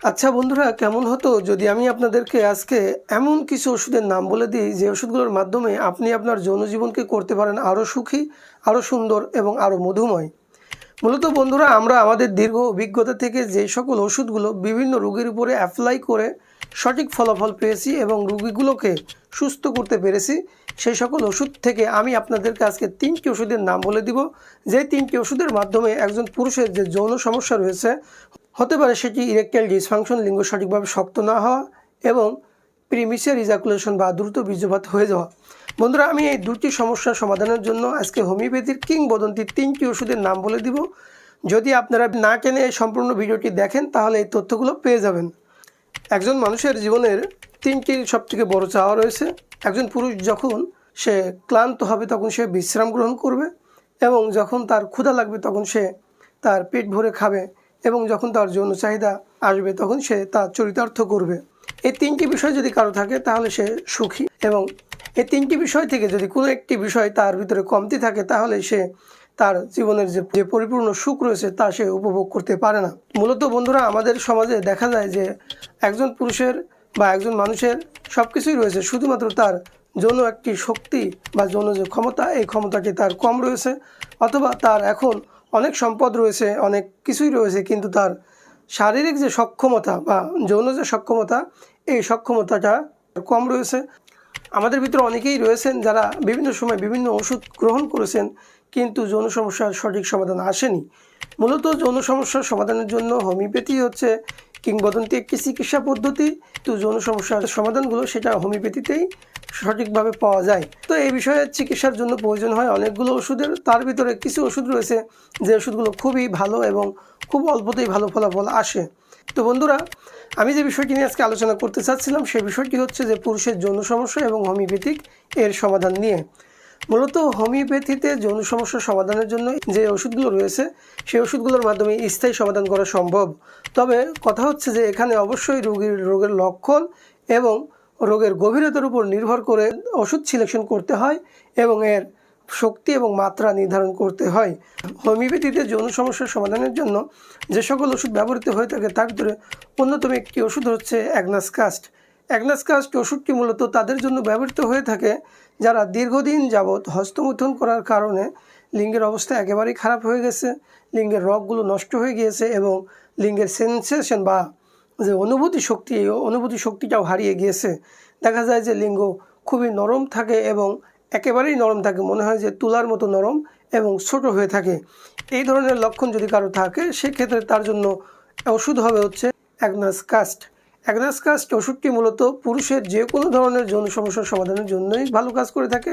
আচ্ছা বন্ধুরা, কেমন হতো যদি আমি আপনাদেরকে আজকে এমন কিছু ওষুধের নাম বলে দিই, যে ওষুধগুলোর মাধ্যমে আপনি আপনার যৌনজীবনকে করতে পারেন আরও সুখী আরও সুন্দর এবং আরও মধুময়? মূলত বন্ধুরা, আমরা আমাদের দীর্ঘ অভিজ্ঞতা থেকে যে সকল ওষুধগুলো বিভিন্ন রোগীর উপরে অ্যাপ্লাই করে সঠিক ফলাফল পেয়েছি এবং রুগীগুলোকে সুস্থ করতে পেরেছি, সেই সকল ওষুধ থেকে আমি আপনাদেরকে আজকে তিনটি ওষুধের নাম বলে দিব। যে তিনটি ওষুধের মাধ্যমে একজন পুরুষের যে যৌন সমস্যা রয়েছে হতে পারে সেটি ইরেকটাইল ডিসফাংশন, লিঙ্গ সঠিকভাবে শক্ত না হওয়া এবং প্রিমিসিয়ার ইজাকুলেশন বা দ্রুত বীর্যপাত হয়ে যাওয়া। বন্ধুরা, আমি এই দুটি সমস্যার সমাধানের জন্য আজকে হোমিওপ্যাথির কিংবদন্তির তিনটি ওষুধের নাম বলে দিব। যদি আপনারা না টেনে এই সম্পূর্ণ ভিডিওটি দেখেন, তাহলে এই তথ্যগুলো পেয়ে যাবেন। একজন মানুষের জীবনের তিনটি সবথেকে বড় চাওয়া রয়েছে। একজন পুরুষ যখন সে ক্লান্ত হবে, তখন সে বিশ্রাম গ্রহণ করবে এবং যখন তার ক্ষুধা লাগবে, তখন সে তার পেট ভরে খাবে। এবং যখন তার যৌন চাহিদা আসবে, তখন সে তার চরিতার্থ করবে। এই তিনটি বিষয় যদি কারও থাকে, তাহলে সে সুখী এবং এই তিনটি বিষয় থেকে যদি কোনো একটি বিষয় তার ভিতরে কমতি থাকে, তাহলে সে তার জীবনের যে যে পরিপূর্ণ সুখ রয়েছে, তা সে উপভোগ করতে পারে না। মূলত বন্ধুরা, আমাদের সমাজে দেখা যায় যে একজন পুরুষের বা একজন মানুষের সব কিছুই রয়েছে, শুধুমাত্র তার যৌন একটি শক্তি বা যৌন যে ক্ষমতা, এই ক্ষমতাটি তার কম রয়েছে, অথবা তার এখন অনেক সম্পদ রয়েছে, অনেক কিছুই রয়েছে, কিন্তু তার শারীরিক যে সক্ষমতা বা যৌন যে সক্ষমতা, এই সক্ষমতাটা কম রয়েছে। আমাদের ভিতরে অনেকেই রয়েছেন যারা বিভিন্ন সময় বিভিন্ন ওষুধ গ্রহণ করেছেন, কিন্তু যৌন সমস্যার সঠিক সমাধান আসেনি। মূলত যৌন সমস্যার সমাধানের জন্য হোমিওপ্যাথি হচ্ছে কিংবদন্তি একটি চিকিৎসা পদ্ধতি। তো যৌন সমস্যার সমাধানগুলো সেটা হোমিওপ্যাথিতেই সঠিকভাবে পাওয়া যায়। তো এই বিষয়ে চিকিৎসার জন্য প্রয়োজন হয় অনেকগুলো ওষুধের। তার ভিতরে কিছু ওষুধ রয়েছে যে ওষুধগুলো খুবই ভালো এবং খুব অল্পতেই ভালো ফলাফল আসে। তো বন্ধুরা, আমি যে বিষয়টি নিয়ে আজকে আলোচনা করতে চাচ্ছিলাম সেই বিষয়টি হচ্ছে যে পুরুষের যৌন সমস্যা এবং হোমিওপ্যাথিক এর সমাধান নিয়ে। মূলত হোমিওপ্যাথিতে যৌন সমস্যার সমাধানের জন্য যে ওষুধগুলো রয়েছে, সেই ওষুধগুলোর মাধ্যমে স্থায়ী সমাধান করা সম্ভব। তবে কথা হচ্ছে যে এখানে অবশ্যই রোগীর, রোগের লক্ষণ এবং রোগের গভীরতার উপর নির্ভর করে ওষুধ সিলেকশন করতে হয় এবং এর শক্তি এবং মাত্রা নির্ধারণ করতে হয়। হোমিওপ্যাথিতে যৌন সমস্যার সমাধানের জন্য যে সকল ওষুধ ব্যবহৃত হয়ে থাকে, তার ভিতরে অন্যতম একটি ওষুধ হচ্ছে অ্যাগনাস কাস্ট অ্যাগনাস কাস্ট ওষুধটি মূলত তাদের জন্য ব্যবহৃত হয়ে থাকে, যারা দীর্ঘদিন যাবৎ হস্তমৈথুন করার কারণে লিঙ্গের অবস্থা একেবারেই খারাপ হয়ে গেছে, লিঙ্গের রগগুলো নষ্ট হয়ে গিয়েছে এবং লিঙ্গের সেন্সেশন বা যে অনুভূতি শক্তি অনুভূতি শক্তিটাও হারিয়ে গিয়েছে। দেখা যায় যে লিঙ্গ খুবই নরম থাকে এবং একেবারেই নরম থাকে, মনে হয় যে তুলার মতো নরম এবং ছোট হয়ে থাকে। এই ধরনের লক্ষণ যদি কারও থাকে, সেক্ষেত্রে তার জন্য ওষুধ হবে হচ্ছে অ্যাগনাস কাস্ট। অ্যাগনাস কাস্ট ওষুধটি মূলত পুরুষের যে কোনো ধরনের যৌন সমস্যার সমাধানের জন্যই ভালো কাজ করে থাকে,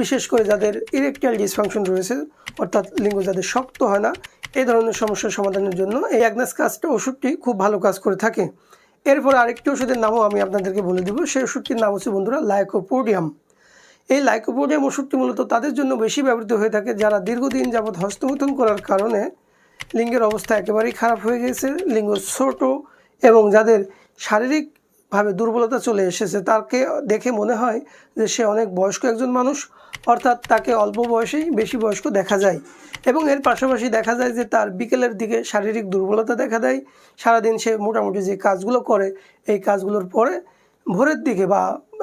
বিশেষ করে যাদের ইরেকটাইল ডিসফাংশন রয়েছে, অর্থাৎ লিঙ্গ যাদের শক্ত হয় না, এই ধরনের সমস্যার সমাধানের জন্য এই অ্যাগনাস কাস্ট ওষুধটি খুব ভালো কাজ করে থাকে। এরপর আরেকটি ওষুধের নামও আমি আপনাদেরকে বলে দেবো, সেই ওষুধটির নাম হচ্ছে বন্ধুরা লাইকোপোডিয়াম এই লাইকোপোডিয়াম ওষুধটি মূলত তাদের জন্য বেশি ব্যবহৃত হয়ে থাকে, যারা দীর্ঘদিন যাবৎ হস্তমৈথুন করার কারণে লিঙ্গের অবস্থা একেবারেই খারাপ হয়ে গেছে, লিঙ্গ ছোট এবং যাদের শারীরিকভাবে দুর্বলতা চলে এসেছে। তাকে দেখে মনে হয় যে সে অনেক বয়স্ক একজন মানুষ, অর্থাৎ তাকে অল্প বয়সেই বেশি বয়স্ক দেখা যায় এবং এর পাশাপাশি দেখা যায় যে তার বিকেলের দিকে শারীরিক দুর্বলতা দেখা দেয়। সারাদিন সে মোটামুটি যে কাজগুলো করে, এই কাজগুলোর পরে ভোরের দিকে বা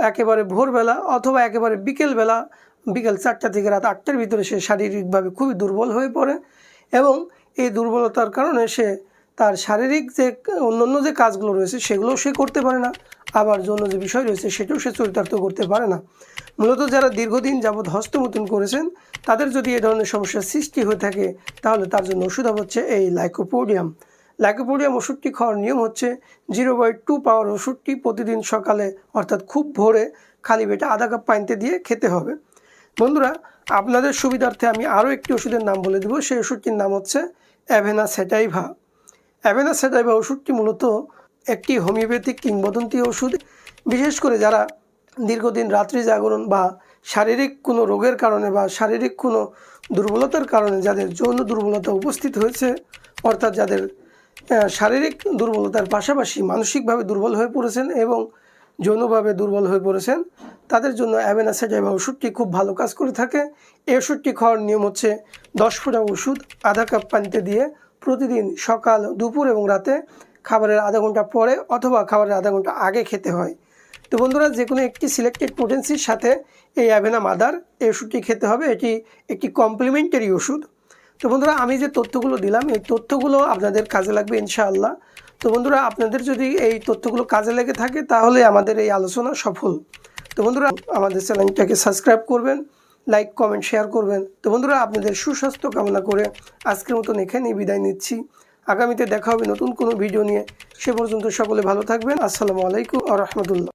একেবারে ভোরবেলা অথবা একেবারে বিকেলবেলা, বিকেল চারটা থেকে রাত আটটার ভিতরে সে শারীরিকভাবে খুবই দুর্বল হয়ে পড়ে এবং এই দুর্বলতার কারণে সে তার শারীরিক যে অন্যান্য যে কাজগুলো রয়েছে সেগুলোও সে করতে পারে না। আবার যৌন যে বিষয় রয়েছে সেটাও সে চরিতার্থ করতে পারে না। মূলত যারা দীর্ঘদিন যাবৎ হস্তমৈথুন করেছেন, তাদের যদি এ ধরনের সমস্যার সৃষ্টি হয়ে থাকে, তাহলে তার জন্য ওষুধ হচ্ছে এই লাইকোপোডিয়াম। লাইকোপোডিয়াম ওষুধটি খাওয়ার নিয়ম হচ্ছে জিরো বাই টু পাওয়ার ওষুধটি প্রতিদিন সকালে, অর্থাৎ খুব ভোরে খালি পেটে আধা কাপ পানিতে দিয়ে খেতে হবে। বন্ধুরা, আপনাদের সুবিধার্থে আমি আরও একটি ওষুধের নাম বলে দেবো। সেই ওষুধটির নাম হচ্ছে অ্যাভেনা সেটাইভা অ্যাভেনা সেটাইভা ওষুধটি মূলত একটি হোমিওপ্যাথিক কিংবদন্তি ওষুধ, বিশেষ করে যারা দীর্ঘদিন রাত্রি জাগরণ বা শারীরিক কোনো রোগের কারণে বা শারীরিক কোনো দুর্বলতার কারণে যাদের যৌন দুর্বলতা উপস্থিত হয়েছে, অর্থাৎ যাদের শারীরিক দুর্বলতার পাশাপাশি মানসিকভাবে দুর্বল হয়ে পড়েছেন এবং যৌনভাবে দুর্বল হয়ে পড়েছেন, তাদের জন্য অ্যাবেনাসাইড বা ওষুধটি খুব ভালো কাজ করে থাকে। এই ওষুধটি খাওয়ার নিয়ম হচ্ছে দশ ফোঁটা ওষুধ, আধা কাপ পানিতে দিয়ে প্রতিদিন সকাল, দুপুর এবং রাতে খাবারের আধা ঘণ্টা পরে অথবা খাবারের আধা ঘণ্টা আগে খেতে হয়। তো বন্ধুরা যে কোনো একটি সিলেক্টেড পোটেন্সির সাথে এই অ্যাভেনা মাদার এই ওষুধটি খেতে হবে। এটি একটি কমপ্লিমেন্টারি ওষুধ। তো বন্ধুরা, আমি যে তথ্যগুলো দিলাম, এই তথ্যগুলো আপনাদের কাজে লাগবে ইনশাআল্লাহ। তো বন্ধুরা, আপনাদের যদি এই তথ্যগুলো কাজে লেগে থাকে, তাহলে আমাদের এই আলোচনা সফল। তো বন্ধুরা, আমাদের চ্যানেলটাকে সাবস্ক্রাইব করবেন। লাইক কমেন্ট শেয়ার করবেন। তো বন্ধুরা, আপনাদের সুস্বাস্থ্য কামনা করে আজকের মতন এখানেই বিদায় নিচ্ছি। আগামীতে দেখা হবে নতুন কোনো ভিডিও নিয়ে। সে পর্যন্ত সকলে ভালো থাকবেন। আসসালামু আলাইকুম আ রহমতুল্লাহ।